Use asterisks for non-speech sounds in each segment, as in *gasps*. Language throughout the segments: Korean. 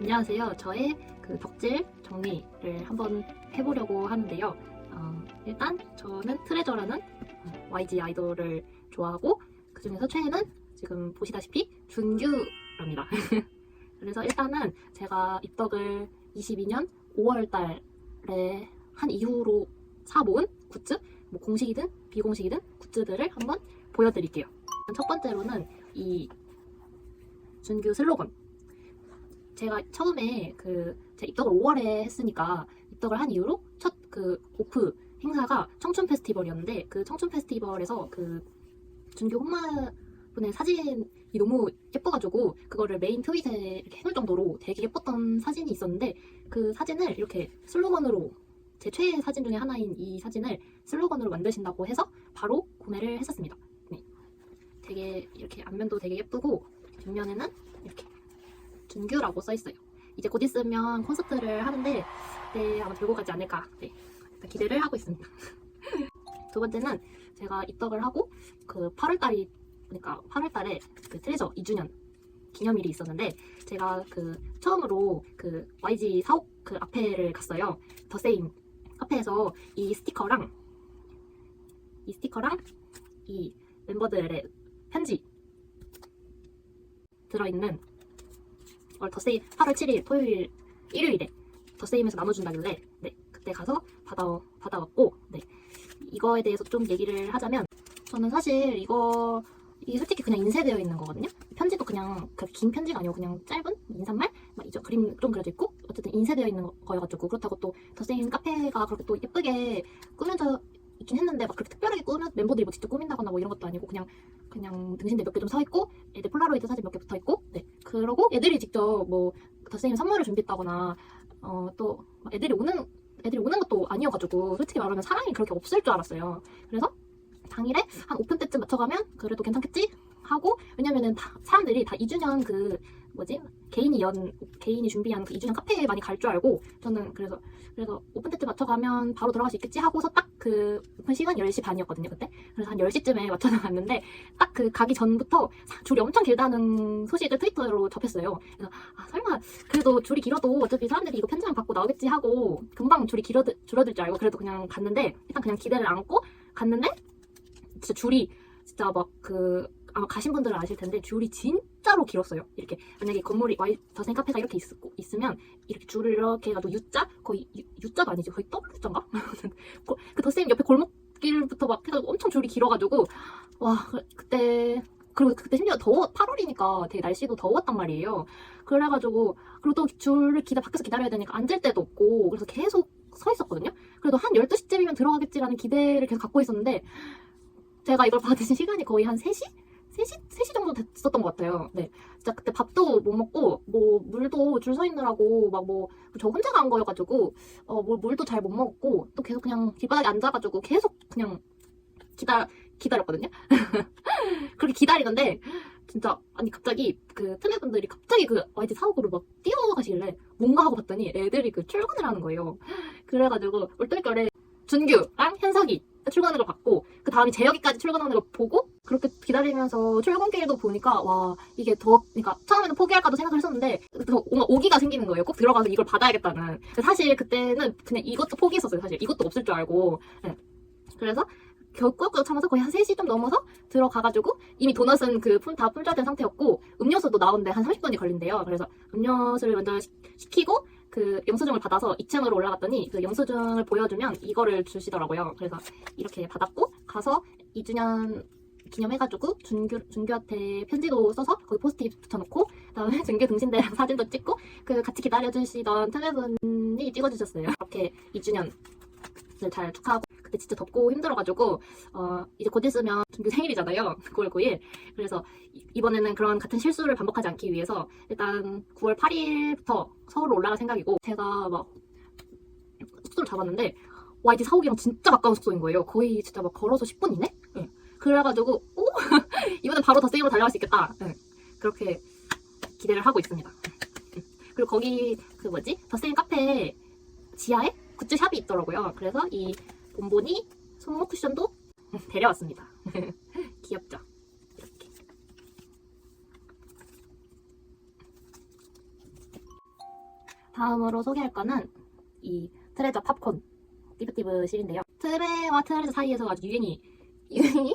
안녕하세요. 저의 그 덕질 정리를 한번 해보려고 하는데요. 어, 일단 저는 트레저라는 YG 아이돌을 좋아하고 그 중에서 최애는 지금 보시다시피 준규랍니다. *laughs* 그래서 일단은 제가 입덕을 22년 5월 달에 한 이후로 사 모은 굿즈, 뭐 공식이든 비공식이든 굿즈들을 한번 보여드릴게요. 첫 번째로는 이 준규 슬로건. 제가 처음에 그 제 입덕을 5월에 했으니까 입덕을 한 이후로 첫 그 오프 행사가 청춘 페스티벌이었는데 그 청춘 페스티벌에서 그 준규 홍마 분의 사진이 너무 예뻐가지고 그거를 메인 트윗에 이렇게 해놓을 정도로 되게 예뻤던 사진이 있었는데 그 사진을 이렇게 슬로건으로 제 최애 사진 중에 하나인 이 사진을 슬로건으로 만드신다고 해서 바로 구매를 했었습니다. 네. 되게 이렇게 앞면도 되게 예쁘고 뒷면에는 준규라고 써 있어요. 이제 곧 있으면 콘서트를 하는데 그때 아마 들고 가지 않을까 네. 기대를 하고 있습니다. *laughs* 두 번째는 제가 입덕을 하고 그 8월 달이 그러니까 8월 달에 그 트레저 2주년 기념일이 있었는데 제가 그 처음으로 그 YG 사옥 그 앞에를 갔어요. 더 세임 카페에서 이 스티커랑 이 스티커랑 이 멤버들의 편지 들어있는 걸 더세임 8월 7일 토요일 일요일에 더세임에서 나눠준다길래 네 그때 가서 받아 받아왔고 네 이거에 대해서 좀 얘기를 하자면 저는 사실 이거 이게 솔직히 그냥 인쇄되어 있는 거거든요. 편지도 그냥 그 긴 편지가 아니고 그냥 짧은 인사말 막 이죠 그림 좀 그려져 있고 어쨌든 인쇄되어 있는 거여가지고 그렇다고 또 더세임 카페가 그렇게 또 예쁘게 꾸며져 있긴 했는데 막 그렇게 특별하게 꾸며 멤버들이 뭐 직접 꾸민다거나 뭐 이런 것도 아니고 그냥 그냥 등신대 몇 개 좀 서 있고 애들 폴라로이드 사진 몇 개 붙어 있고 네 그러고 애들이 직접 뭐 더세임 선물을 준비했다거나 어 또 애들이 오는 애들이 오는 것도 아니어가지고 솔직히 말하면 사람이 그렇게 없을 줄 알았어요. 그래서 당일에 한 오픈 때쯤 맞춰가면 그래도 괜찮겠지 하고 왜냐면은 다 사람들이 다 2주년 그 뭐지? 개인이 연 개인이 준비한 그 2주년 카페에 많이 갈 줄 알고 저는 그래서 그래서 오픈 때쯤 맞춰 가면 바로 들어갈 수 있겠지 하고서 딱 그 오픈 시간 10시 반이었거든요 그때. 그래서 한 10시쯤에 *laughs* 맞춰서 갔는데 딱 그 가기 전부터 사- 줄이 엄청 길다는 소식을 트위터로 접했어요. 그래서 아 설마 그래도 줄이 길어도 어차피 사람들이 이거 편지만 받고 나오겠지 하고 금방 줄이 길어들, 줄어들 줄 알고 그래도 그냥 갔는데 일단 그냥 기대를 안고 갔는데 진짜 줄이 진짜 막그 아마 가신 분들은 아실 텐데 줄이 진짜로 길었어요. 이렇게 만약에 건물이 와이 더생 카페가 이렇게 있, 있으면 이렇게 줄을 이렇게 해가지고 U자 거의 U, U자도 아니지 거의 W자인가? *laughs* 그 더생 옆에 골목길부터 막 해가지고 엄청 줄이 길어가지고 와 그- 그때 그리고 그때 심지어 더워 8월이니까 되게 날씨도 더웠단 말이에요. 그래가지고 그리고 또 줄을 기다 밖에서 기다려야 되니까 앉을 데도 없고 그래서 계속 서 있었거든요. 그래도 한 12시쯤이면 들어가겠지라는 기대를 계속 갖고 있었는데 제가 이걸 받으신 시간이 거의 한 3시? 3시? 3시 정도 됐었던 것 같아요. 네. 진짜 그때 밥도 못 먹고, 뭐, 물도 줄 서 있느라고, 막 뭐, 저 혼자 간 거여가지고, 어, 뭐, 물도 잘 못 먹었고, 또 계속 그냥 길바닥에 앉아가지고 계속 그냥 기다, 기다렸거든요? *laughs* 그렇게 기다리는데, 진짜, 아니, 갑자기 그 틈의 분들이 갑자기 그 YG 사옥으로 막 뛰어가시길래 뭔가 하고 봤더니 애들이 그 출근을 하는 거예요. 그래가지고, 얼떨결에 준규랑 현석이 출근하는 걸 봤고 그 다음에 재혁이까지 출근하는 걸 보고 그렇게 기다리면서 출근길도 보니까 와 이게 더 그러니까 처음에는 포기할까도 생각을 했었는데 더 뭔가 오기가 생기는 거예요. 꼭 들어가서 이걸 받아야겠다는. 사실 그때는 그냥 이것도 포기했었어요. 사실 이것도 없을 줄 알고. 네. 그래서 결국꾸역 참아서 거의 한 3시 좀 넘어서 들어가가지고 이미 도넛은 그다 품절된 상태였고 음료수도 나오는데 한 30분이 걸린대요. 그래서 음료수를 먼저 시- 시키고 그 영수증을 받아서 2층으로 올라갔더니 그 영수증을 보여주면 이거를 주시더라고요. 그래서 이렇게 받았고 가서 2주년 기념해가지고 준규 준규한테 편지도 써서 거기 포스트잇 붙여놓고 그다음에 *laughs* 준규 등신대랑 사진도 찍고 그 같이 기다려주시던 텔레분이 찍어주셨어요. 이렇게 2주년을 잘 축하하고 그때 진짜 덥고 힘들어가지고 어 이제 곧 있으면 준규 생일이잖아요. *laughs* 9월 9일. 그래서 이- 이번에는 그런 같은 실수를 반복하지 않기 위해서 일단 9월 8일부터 서울로 올라갈 생각이고 제가 막 숙소를 잡았는데 YG 사옥이랑 진짜 가까운 숙소인 거예요. 거의 진짜 막 걸어서 10분 이내? 네. 그래가지고 오 *laughs* 이번엔 바로 더 세이로 달려갈 수 있겠다. 네. 그렇게 기대를 하고 있습니다. 네. 그리고 거기 그 뭐지 더세임 카페 지하에 굿즈 샵이 있더라고요. 그래서 이 본보니 손목 쿠션도 *laughs* 데려왔습니다. *laughs* 귀엽죠? 이렇게. 다음으로 소개할 거는 이 트레저 팝콘 띠브띠브 실인데요. 트레와 트레저 사이에서 아주 유행이 *laughs* 유행이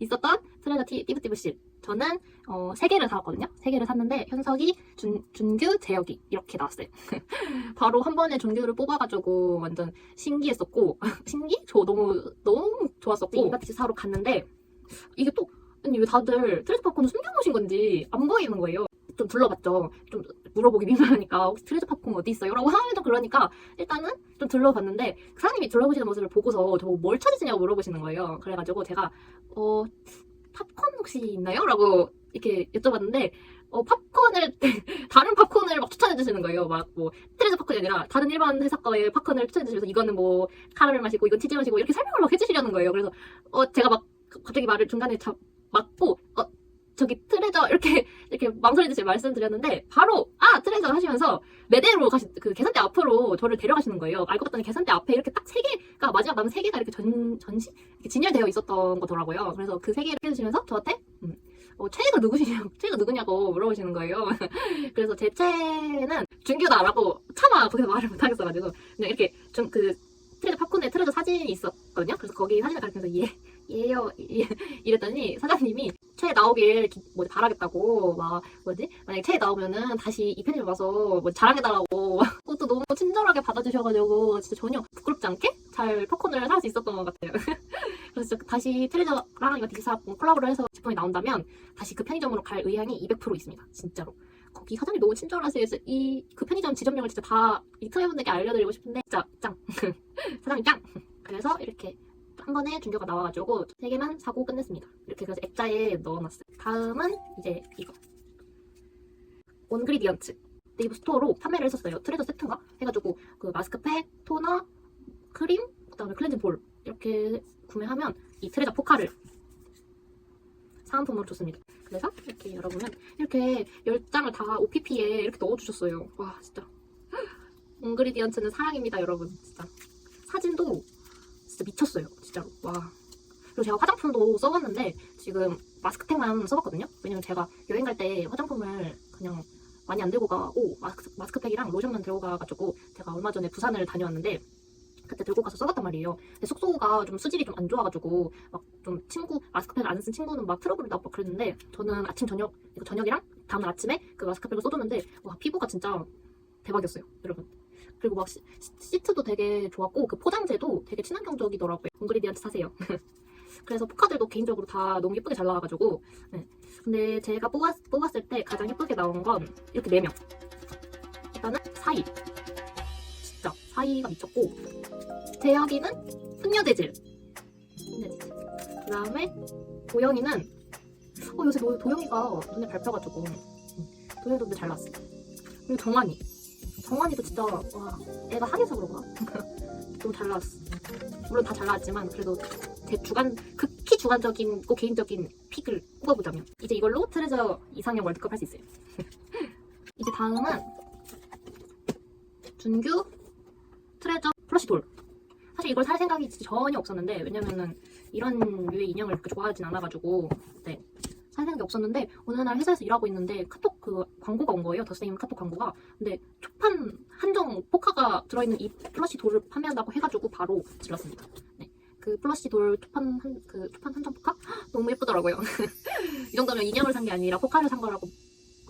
있었던 트레저 티, 띠브띠브 실. 저는 어, 세 개를 사왔거든요. 세 개를 샀는데 현석이, 준, 준규, 재혁이 이렇게 나왔어요. *laughs* 바로 한 번에 준규를 뽑아가지고 완전 신기했었고 *laughs* 신기? 저 너무 너무 좋았었고 이마트 사러 갔는데 이게 또 아니 왜 다들 트레저 팝콘을 숨겨놓으신 건지 안 보이는 거예요. 좀 둘러봤죠. 좀 물어보기 *laughs* 민망하니까 혹시 트레저 팝콘 어디 있어요? 라고 하면 그러니까 일단은 좀 둘러봤는데 그 사장님이 둘러보시는 모습을 보고서 저 뭘 찾으시냐고 물어보시는 거예요. 그래가지고 제가 어 팝콘 혹시 있나요? 라고 이렇게 여쭤봤는데 어 팝콘을 *laughs* 다른 팝콘을 막 추천해 주시는 거예요. 막 뭐 트레저 팝콘이 아니라 다른 일반 회사 거의 팝콘을 추천해 주셔서 이거는 뭐 카라멜 맛이고 이건 치즈 맛이고 이렇게 설명을 막 해주시려는 거예요. 그래서 어 제가 막 갑자기 말을 중간에 잡 맞고 어 저기 트레저 이렇게 *laughs* 이렇게 망설이듯이 말씀드렸는데 바로 아 트레저 하시면서 매대로 가시 그 계산대 앞으로 저를 데려가시는 거예요. 알고 봤더니 계산대 앞에 이렇게 딱 세 개가 마지막 남은 세 개가 이렇게 전 전시 이렇게 진열되어 있었던 거더라고요. 그래서 그 세 개를 해주시면서 저한테 음, 어, 최애가 누구시냐고 *laughs* 최애가 누구냐고 물어보시는 거예요. *laughs* 그래서 제 최애는 준규다라고 차마 거기서 말을 못하겠어가지고 그냥 이렇게 좀그 트레저 팝콘에 트레저 사진이 있었거든요. 그래서 거기 사진을 가리면서 얘 얘요 이- 이랬더니 사장님이 최애 나오길 기- 뭐 바라겠다고 막 뭐지 만약에 최애 나오면은 다시 이 편집을 봐서 뭐 자랑해달라고 *laughs* 그것도 너무 친절하게 받아주셔가지고 진짜 전혀 부끄럽지 않게 잘 팝콘을 살 수 있었던 것 같아요. *laughs* 그래서 다시 트레저랑 디사 콜라보를 해서 제품이 나온다면 다시 그 편의점으로 갈 의향이 200% 있습니다. 진짜로. 거기 사장님 너무 친절하세요. 그래서 이 그 편의점 지점명을 진짜 다 유튜브분들께 알려드리고 싶은데 진짜 짱. *laughs* 사장님 짱. 그래서 이렇게 한 번에 준규가 나와가지고 세 개만 사고 끝냈습니다. 이렇게 그래서 액자에 넣어놨어요. 다음은 이제 이거 온그리디언츠 네이버 스토어로 판매를 했었어요. 트레저 세트인가 해가지고 그 마스크팩, 토너, 크림, 그다음에 클렌징 볼 이렇게 구매하면 이 트레저 포카를 사은품으로 줬습니다. 그래서 이렇게 열어보면 이렇게 10장을 다 OPP에 이렇게 넣어주셨어요. 와 진짜 온그리디언츠는 사랑입니다 여러분 진짜 사진도 진짜 미쳤어요 진짜로. 와. 그리고 제가 화장품도 써봤는데 지금 마스크팩만 써봤거든요? 왜냐면 제가 여행 갈 때 화장품을 그냥 많이 안 들고 가고 마스크, 마스크팩이랑 로션만 들고 가가지고 제가 얼마 전에 부산을 다녀왔는데 그때 들고 가서 써봤단 말이에요. 근데 숙소가 좀 수질이 좀 안 좋아가지고 막 좀 친구 마스크팩을 안쓴 친구는 막 트러블이 나고 막 그랬는데 저는 아침 저녁 저녁이랑 다음날 아침에 그 마스크팩을 써줬는데 와 피부가 진짜 대박이었어요 여러분 그리고 막 시, 시- 시트도 되게 좋았고 그 포장재도 되게 친환경적이더라고요. 옹그리디언트 사세요. *laughs* 그래서 포카들도 개인적으로 다 너무 예쁘게 잘 나와가지고 네. 근데 제가 뽑았, 뽑았을 때 가장 예쁘게 나온 건 이렇게 4명. 일단은 사이. 진짜 사이가 미쳤고 재혁이는 훈녀대질. 그 다음에 도영이는 어 요새 도, 도영이가 눈에 밟혀가지고 응. 도영이도 근데 잘 나왔어. 그리고 정환이 정환이도 진짜 와 애가 하게서 그런가 *laughs* 너무 잘 나왔어. 물론 다 잘 나왔지만 그래도 제 주관 극히 주관적인 고 개인적인 픽을 꼽아보자면 이제 이걸로 트레저 이상형 월드컵 할 수 있어요. *laughs* 이제 다음은 준규 트레저 플러시 돌. 사실 이걸 살 생각이 전혀 없었는데 왜냐면은 이런 류의 인형을 그렇게 좋아하진 않아가지고 네. 살 생각이 없었는데 어느 날 회사에서 일하고 있는데 카톡 그 광고가 온 거예요. 더스데임 카톡 광고가. 근데 초판 한정 포카가 들어있는 이 플러시 돌을 판매한다고 해가지고 바로 질렀습니다. 네. 그 플러시 돌 초판 한, 그 초판 한정 포카? 헉, *gasps* 너무 예쁘더라고요. *laughs* 이 정도면 인형을 산 게 아니라 포카를 산 거라고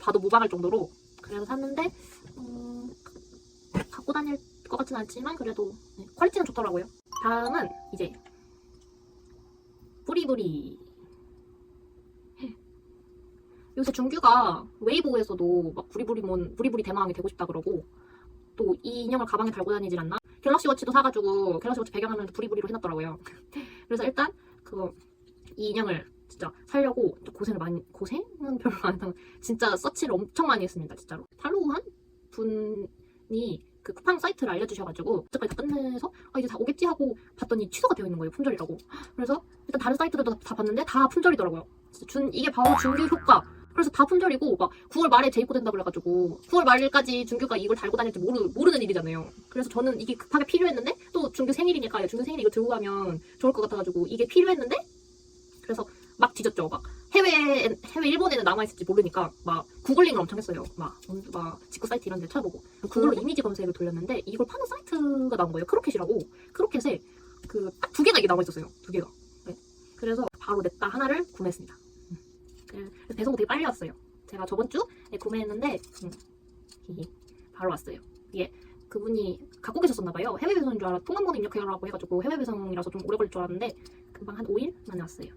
봐도 무방할 정도로 그래서 샀는데 음, 갖고 다닐 것 같진 않지만 그래도 네, 퀄리티는 좋더라고요. 다음은 이제 뿌리뿌리 요새 준규가 웨이보에서도 막 부리부리몬 부리부리 대망이 되고 싶다 그러고 또 이 인형을 가방에 달고 다니질 않나? 갤럭시 워치도 사가지고 갤럭시 워치 배경화면 부리부리로 해놨더라고요. *laughs* 그래서 일단 그거 이 인형을 진짜 살려고 좀 고생을 많이 고생은 별로 안 하고 진짜 서치를 엄청 많이 했습니다 진짜로. 팔로우한 분이 그 쿠팡 사이트를 알려주셔가지고 어제까지 다 끝내서 아 이제 다 오겠지 하고 봤더니 취소가 되어 있는 거예요 품절이라고. *gasps* 그래서 일단 다른 사이트들도 다 봤는데 다 품절이더라고요. 준 이게 바로 준규 효과 그래서 다 품절이고 막 9월 말에 재입고된다 그래가지고 9월 말까지 준규가 이걸 달고 다닐지 모르, 모르는 일이잖아요 그래서 저는 이게 급하게 필요했는데 또 준규 생일이니까 준규 생일 이거 들고 가면 좋을 것 같아가지고 이게 필요했는데 그래서 막 뒤졌죠 막 해외 해외 일본에는 남아 있을지 모르니까 막 구글링을 엄청 했어요. 막, 음, 막 직구 사이트 이런 데 찾아보고 그걸로 이미지 검색을 돌렸는데 이걸 파는 사이트가 나온 거예요. 크로켓이라고 크로켓에 그 두 개가 이게 남아 있었어요. 두 개가. 네. 그래서 바로 냈다 하나를 구매했습니다. 음. 배송도 되게 빨리 왔어요. 제가 저번 주에 구매했는데 음, 바로 왔어요. 이게 그분이 갖고 계셨었나 봐요. 해외 배송인 줄 알아. 통관번호 입력해라고 해가지고 해외 배송이라서 좀 오래 걸릴 줄 알았는데 금방 한 5일 만에 왔어요.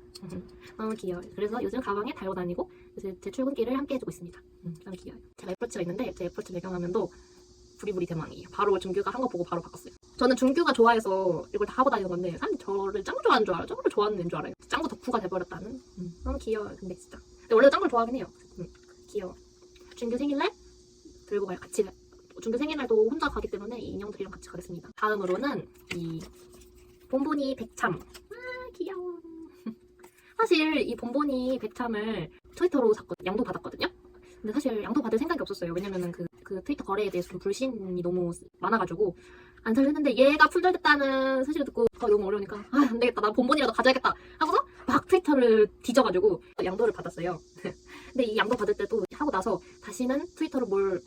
너무 귀여워요. 그래서 요즘 가방에 달고 다니고 요새 제 출근길을 함께 해주고 있습니다. 음, 너무 귀여워요. 제가 애플워치가 있는데 제 애플워치 배경화면도 부리부리 대망이에요. 바로 준규가 한 거 보고 바로 바꿨어요. 저는 준규가 좋아해서 이걸 다 하고 다니는 건데 사람들이 저를 짱구 좋아하는 줄 알아요. 짱구를 좋아하는 줄 알아요. 짱구 덕후가 돼버렸다는. 음, 너무 귀여워요. 근데 진짜. 근데 원래 짱구를 좋아하긴 해요. 음, 귀여워. 준규 생일날 들고 가요. 같이 가- 준규 생일날도 혼자 가기 때문에 이 인형들이랑 같이 가겠습니다. 다음으로는 이 본보니 백참. 아 귀여워. *laughs* 사실 이 본보니 백참을 트위터로 샀거든요. 양도 받았거든요. 근데 사실 양도 받을 생각이 없었어요. 왜냐면은 그, 그 트위터 거래에 대해서 좀 불신이 너무 많아가지고 안 살려 했는데 얘가 품절됐다는 사실을 듣고 아, 너무 어려우니까 아, 안 되겠다. 나 본본이라도 가져야겠다. 하고서 막 트위터를 뒤져가지고 양도를 받았어요. *laughs* 근데 이 양도 받을 때도 하고 나서 다시는 트위터로 뭘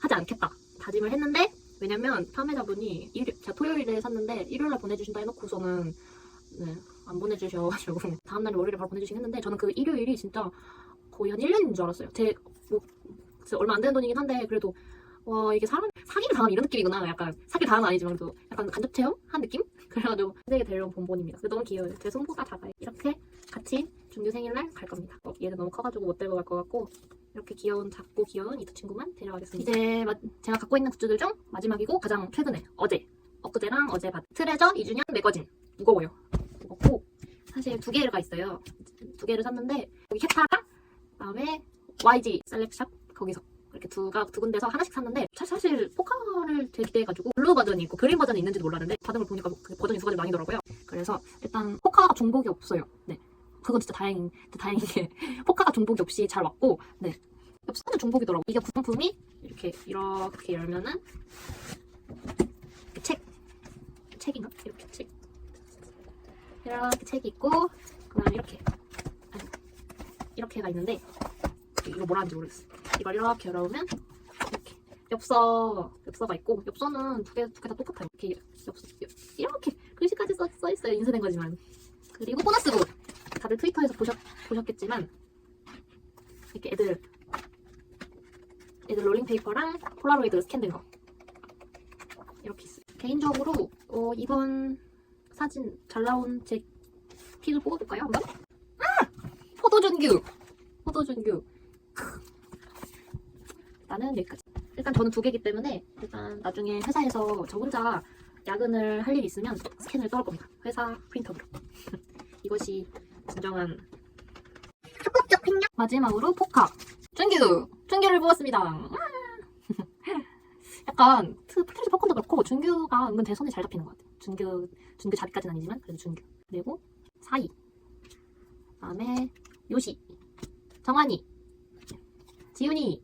하지 않겠다. 다짐을 했는데 왜냐면 판매자분이 일, 제가 토요일에 샀는데 일요일날 보내주신다 해놓고서는 네, 안 보내주셔가지고 *laughs* 다음날 월요일에 바로 보내주시긴 했는데 저는 그 일요일이 진짜 거의 한 1년인 줄 알았어요. 제, 뭐, 얼마 안 되는 돈이긴 한데 그래도 와 이게 사람 사기를 당한 이런 느낌이구나. 약간 사기 당한 건 아니지만 그래도 약간 간접 체험 한 느낌? 그래가지고 되게 데려온 본본입니다. 근데 너무 귀여워요. 제 손보다 작아요. 이렇게 같이 준규 생일날 갈 겁니다. 어, 얘는 너무 커가지고 못 데리고 갈 것 같고 이렇게 귀여운 작고 귀여운 이 두 친구만 데려가겠습니다. 이제 마- 제가 갖고 있는 굿즈들 중 마지막이고 가장 최근에 어제 엊그제랑 어제 받은 트레저 2주년 매거진 무거워요. 무겁고 사실 두 개가 있어요. 두 개를 샀는데 여기 캡타랑 그다음에 YG 셀렉샵 거기서 이렇게 두 가 두 군데서 하나씩 샀는데 사- 사실 포카를 되게 기대해가지고 블루 버전이 있고 그린 버전이 있는지도 몰랐는데 받은 걸 보니까 그 버전이 두 가지 나뉘더라고요. 그래서 일단 포카가 중복이 없어요. 네. 그건 진짜 다행, 다행인 게 *laughs* 포카가 중복이 없이 잘 왔고 네. 엽서는 중복이더라고. 이게 구성품이 이렇게 이렇게 열면은 책 책인가? 이렇게 책 이렇게 책이 있고 그다음 이렇게 이렇게가 있는데 이거 뭐라 하는지 모르겠어. 이걸 이렇게 열어보면 이렇게 엽서 엽서가 있고 엽서는 두 개 두 개 다 똑같아요. 이렇게 엽서 이렇게 글씨까지 써, 써 있어요. 인쇄된 거지만 그리고 보너스북 다들 트위터에서 보셨 보셨겠지만 이렇게 애들 애들 롤링페이퍼랑 폴라로이드 스캔된 거 이렇게 있어요. 개인적으로 어, 이번 사진 잘 나온 제 픽을 뽑아볼까요 한번? 아! 포도준규 포도준규 나는 여기까지 일단 저는 두 개기 때문에 일단 나중에 회사에서 저 혼자 야근을 할 일이 있으면 스캔을 떠올 겁니다. 회사 프린터로. *laughs* 이것이 진정한 합법적 횡령 마지막으로 포카. 준규 준규를 뽑았습니다. 아! 약간 트- 플래시 팝콘도 그렇고 준규가 은근 제 손에 잘 잡히는 것 같아요. 준규 준규 자비까지는 아니지만 그래도 준규. 그리고 사이. 그다음에 요시. 정환이. 지훈이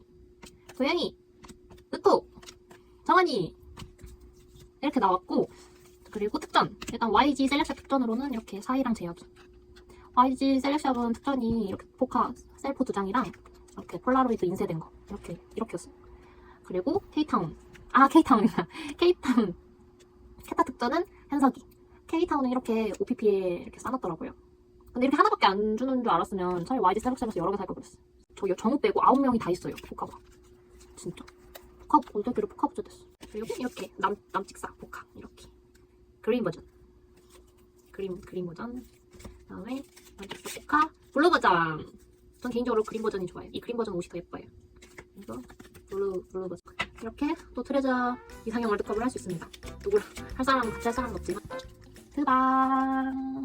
도영이 으토 정환이 이렇게 나왔고 그리고 특전. 일단 YG 셀렉샵 특전으로는 이렇게 사이랑 제혁이. YG 셀렉샵은 특전이 이렇게 포카 셀프 두 장이랑 이렇게 폴라로이드 인쇄된 거. 이렇게 이렇게였어요. 그리고 K타운. 아 K타운이다. *laughs* K타운. 캐타 특전은 현석이. K타운은 이렇게 OPP에 이렇게 싸놨더라고요. 근데 이렇게 하나밖에 안 주는 줄 알았으면 차라리 YG 셀렉샵에서 여러 개 살 걸 그랬어요. 저 정우 빼고 아홉 명이 다 있어요 포카가 진짜? 포카 올드기로 포카 부자 됐어. 그리고 이렇게 남 남직사 포카 이렇게. 그린 버전. 그린 그린 버전. 그다음에 남직사 포카 블루 버전. 전 개인적으로 그린 버전이 좋아요. 이 그린 버전 옷이 더 예뻐요. 그래서 블루 블루 버전. 이렇게 또 트레저 이상형 월드컵을 할 수 있습니다. 누구랑 할 사람은 같이 할 사람은 없지만. 드방